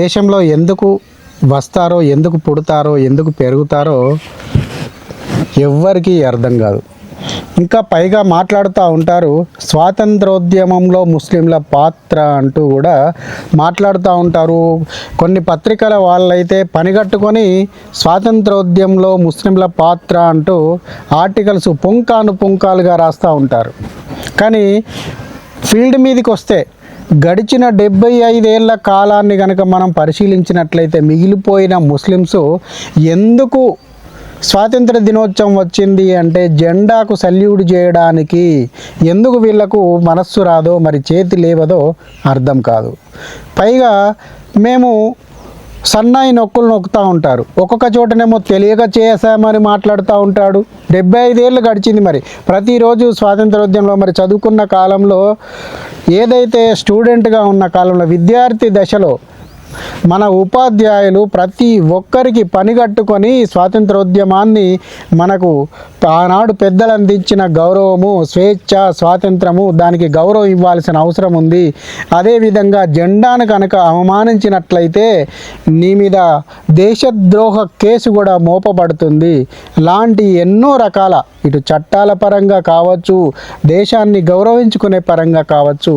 దేశంలో ఎందుకు వస్తారో ఎందుకు పుడతారో ఎందుకు పెరుగుతారో ఎవ్వరికీ అర్థం కాదు. ఇంకా పైగా మాట్లాడుతూ ఉంటారు స్వాతంత్రోద్యమంలో ముస్లింల పాత్ర అంటూ కూడా మాట్లాడుతూ ఉంటారు. కొన్ని పత్రికల వాళ్ళైతే పనిగట్టుకొని స్వాతంత్రోద్యమంలో ముస్లింల పాత్ర అంటూ ఆర్టికల్స్ పుంకాను పుంకాలుగా రాస్తూ ఉంటారు. కానీ ఫీల్డ్ మీదకి వస్తే గడిచిన డెబ్బై ఐదేళ్ళ కాలాన్ని కనుక మనం పరిశీలించినట్లయితే మిగిలిపోయిన ముస్లిమ్స్ ఎందుకు స్వాతంత్ర దినోత్సవం వచ్చింది అంటే జెండాకు సల్యూట్ చేయడానికి ఎందుకు వీళ్ళకు మనస్సు రాదో మరి చేతి లేవదో అర్థం కాదు. పైగా మేము సన్నాయి నొక్కులు నొక్కుతూ ఉంటారు. ఒక్కొక్క చోటనేమో తెలియక చేసామని మాట్లాడుతూ ఉంటాడు. డెబ్బై ఐదేళ్ళు గడిచింది మరి. ప్రతిరోజు స్వాతంత్రోద్యమంలో మరి చదువుకున్న కాలంలో ఏదైతే స్టూడెంట్గా ఉన్న కాలంలో విద్యార్థి దశలో మన ఉపాధ్యాయులు ప్రతి ఒక్కరికి పనిగట్టుకొని స్వాతంత్రోద్యమాన్ని మనకు ఆనాడు పెద్దలు అందించిన గౌరవము స్వేచ్ఛ స్వాతంత్రము దానికి గౌరవం ఇవ్వాల్సిన అవసరం ఉంది. అదేవిధంగా జెండాను కనుక అవమానించినట్లయితే నీ మీద దేశద్రోహ కేసు కూడా మోపబడుతుంది. లాంటి ఎన్నో రకాల ఇటు చట్టాల పరంగా కావచ్చు దేశాన్ని గౌరవించుకునే పరంగా కావచ్చు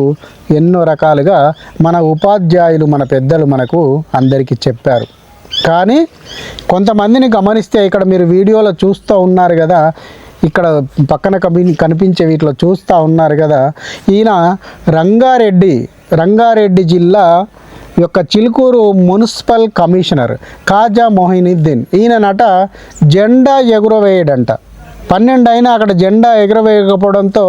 ఎన్నో రకాలుగా మన ఉపాధ్యాయులు మన పెద్దలు మనకు అందరికీ చెప్పారు. కానీ కొంతమందిని గమనిస్తే ఇక్కడ మీరు వీడియోలో చూస్తూ ఉన్నారు కదా ఇక్కడ పక్కన కనిపించే వీటిలో చూస్తూ ఉన్నారు కదా ఈయన రంగారెడ్డి రంగారెడ్డి జిల్లా యొక్క చిలుకూరు మున్సిపల్ కమిషనర్ కాజా మొహినుద్దీన్. ఈయననట జెండా ఎగురవేయడంట. పన్నెండు అయినా అక్కడ జెండా ఎగురవేయకపోవడంతో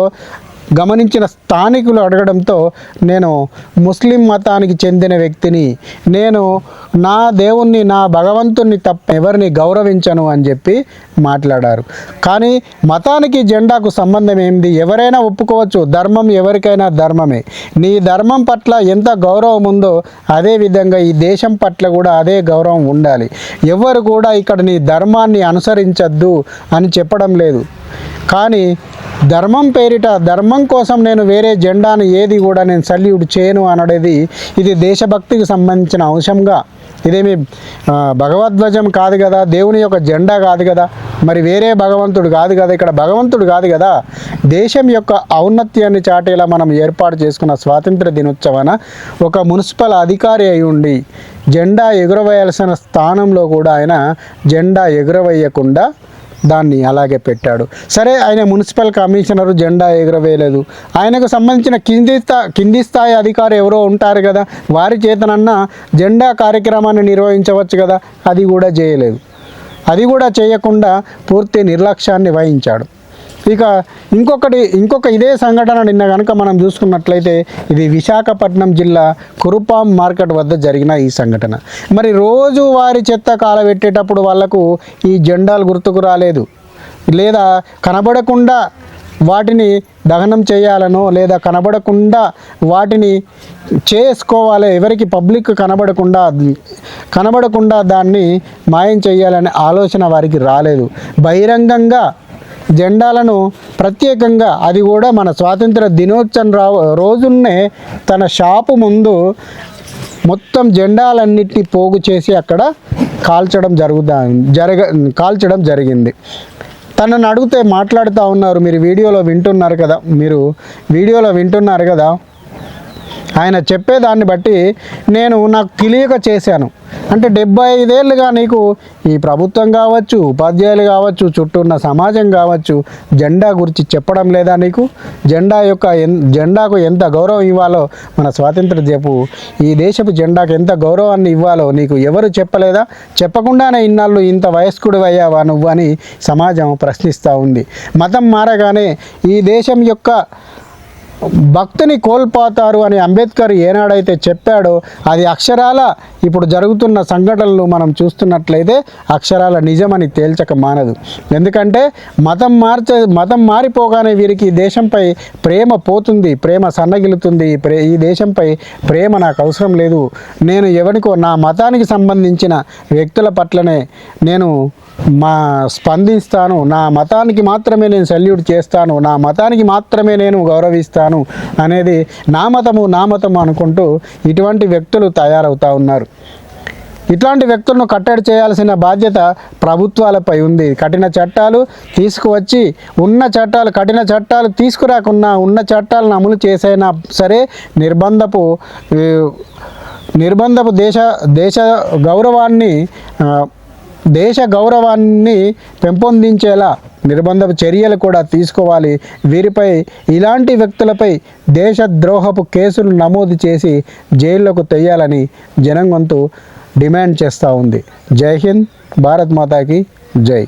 గమనించిన స్థానికులు అడగడంతో నేను ముస్లిం మతానికి చెందిన వ్యక్తిని నేను నా దేవుణ్ణి నా భగవంతుణ్ణి తప్ప ఎవరిని గౌరవించను అని చెప్పి మాట్లాడారు. కానీ మతానికి జెండాకు సంబంధం ఏంది? ఎవరైనా ఒప్పుకోవచ్చు. ధర్మం ఎవరికైనా ధర్మమే. నీ ధర్మం పట్ల ఎంత గౌరవం ఉందో అదే విధంగా ఈ దేశం పట్ల కూడా అదే గౌరవం ఉండాలి. ఎవరు కూడా ఇక్కడ నీ ధర్మాన్ని అనుసరించద్దు అని చెప్పడం లేదు. కానీ ధర్మం పేరిట ధర్మం కోసం నేను వేరే జెండాను ఏది కూడా నేను సల్యూట్ చేయను అనడేది ఇది దేశభక్తికి సంబంధించిన అంశంగా. ఇదేమి ఆ, భగవద్ధ్వజం కాదు కదా దేవుని యొక్క జెండా కాదు కదా మరి వేరే భగవంతుడు కాదు కదా ఇక్కడ భగవంతుడు కాదు కదా. దేశం యొక్క ఔన్నత్యాన్ని చాటేలా మనం ఏర్పాటు చేసుకున్న స్వాతంత్ర దినోత్సవాన ఒక మున్సిపల్ అధికారి అయి ఉండి జెండా ఎగురవేయాల్సిన స్థానంలో కూడా ఆయన జెండా ఎగురవేయకుండా దాన్ని అలాగే పెట్టాడు. సరే ఆయన మున్సిపల్ కమిషనరు జెండా ఎగురవేయలేదు. ఆయనకు సంబంధించిన కింది స్థా కింది స్థాయి అధికారు ఎవరో ఉంటారు కదా వారి చేతనన్నా జెండా కార్యక్రమాన్ని నిర్వహించవచ్చు కదా అది కూడా చేయలేదు. అది కూడా చేయకుండా పూర్తి నిర్లక్ష్యాన్ని వహించాడు. ఇక ఇంకొకటి ఇంకొక ఇదే సంఘటన నిన్న కనుక మనం చూసుకున్నట్లయితే ఇది విశాఖపట్నం జిల్లా కురుపాం మార్కెట్ వద్ద జరిగిన ఈ సంఘటన. మరి రోజు వారి చెత్త కాలబెట్టేటప్పుడు వాళ్ళకు ఈ జెండాలు గుర్తుకు రాలేదు. లేదా కనబడకుండా వాటిని దహనం చేయాలనో లేదా కనబడకుండా వాటిని చేసుకోవాలి ఎవరికి పబ్లిక్ కనబడకుండా కనబడకుండా దాన్ని మాయం చేయాలనే ఆలోచన వారికి రాలేదు. బహిరంగంగా జెండాలను ప్రత్యేకంగా అది కూడా మన స్వాతంత్ర దినోత్సవం రా రోజున్నే తన షాపు ముందు మొత్తం జెండాలన్నిటిని పోగు చేసి అక్కడ కాల్చడం జరుగుదా జరగ కాల్చడం జరిగింది. తనను అడిగితే మాట్లాడుతూ ఉన్నారు మీరు వీడియోలో వింటున్నారు కదా మీరు వీడియోలో వింటున్నారు కదా. ఆయన చెప్పేదాన్ని బట్టి నేను నాకు తెలియక చేశాను. అంటే డెబ్బై ఐదేళ్ళుగా నీకు ఈ ప్రభుత్వం కావచ్చు ఉపాధ్యాయులు కావచ్చు చుట్టూ ఉన్న సమాజం కావచ్చు జెండా గురించి చెప్పడం లేదా నీకు? జెండా యొక్క ఎన్ జెండాకు ఎంత గౌరవం ఇవ్వాలో మన స్వాతంత్ర చెప్పు ఈ దేశపు జెండాకు ఎంత గౌరవాన్ని ఇవ్వాలో నీకు ఎవరు చెప్పలేదా? చెప్పకుండానే ఇన్నాళ్ళు ఇంత వయస్కుడు అయ్యావా నువ్వు అని సమాజం ప్రశ్నిస్తూ ఉంది. మతం మారగానే ఈ దేశం యొక్క భక్తిని కోల్పోతారు అని అంబేద్కర్ ఏనాడైతే చెప్పాడో అది అక్షరాల ఇప్పుడు జరుగుతున్న సంఘటనలు మనం చూస్తున్నట్లయితే అక్షరాల నిజమని తేల్చక మానదు. ఎందుకంటే మతం మార్చే మతం మారిపోగానే వీరికి ఈ దేశంపై ప్రేమ పోతుంది ప్రేమ సన్నగిలుతుంది ప్రే ఈ దేశంపై ప్రేమ నాకు అవసరం లేదు. నేను ఎవరికో నా మతానికి సంబంధించిన వ్యక్తుల పట్లనే నేను మా స్పందిస్తాను. నా మతానికి మాత్రమే నేను సల్యూట్ చేస్తాను. నా మతానికి మాత్రమే నేను గౌరవిస్తాను. అనేది నా మతము అనుకుంటూ ఇటువంటి వ్యక్తులు తయారవుతూ ఉన్నారు. ఇట్లాంటి వ్యక్తులను కట్టడి చేయాల్సిన బాధ్యత ప్రభుత్వాలపై ఉంది. కఠిన చట్టాలు తీసుకువచ్చి ఉన్న చట్టాలు కఠిన చట్టాలు తీసుకురాకున్నా ఉన్న చట్టాలను అమలు చేసైనా సరే నిర్బంధపు నిర్బంధపు దేశ దేశ గౌరవాన్ని దేశ గౌరవాన్ని పెంపొందించేలా నిర్బంధ చర్యలు కూడా తీసుకోవాలి. వీరిపై ఇలాంటి వ్యక్తులపై దేశద్రోహపు కేసులు నమోదు చేసి జైల్లోకి తెయ్యాలని జనంగొంతు డిమాండ్ చేస్తూ ఉంది. జై హింద్ భారత్ మాతాకి జై.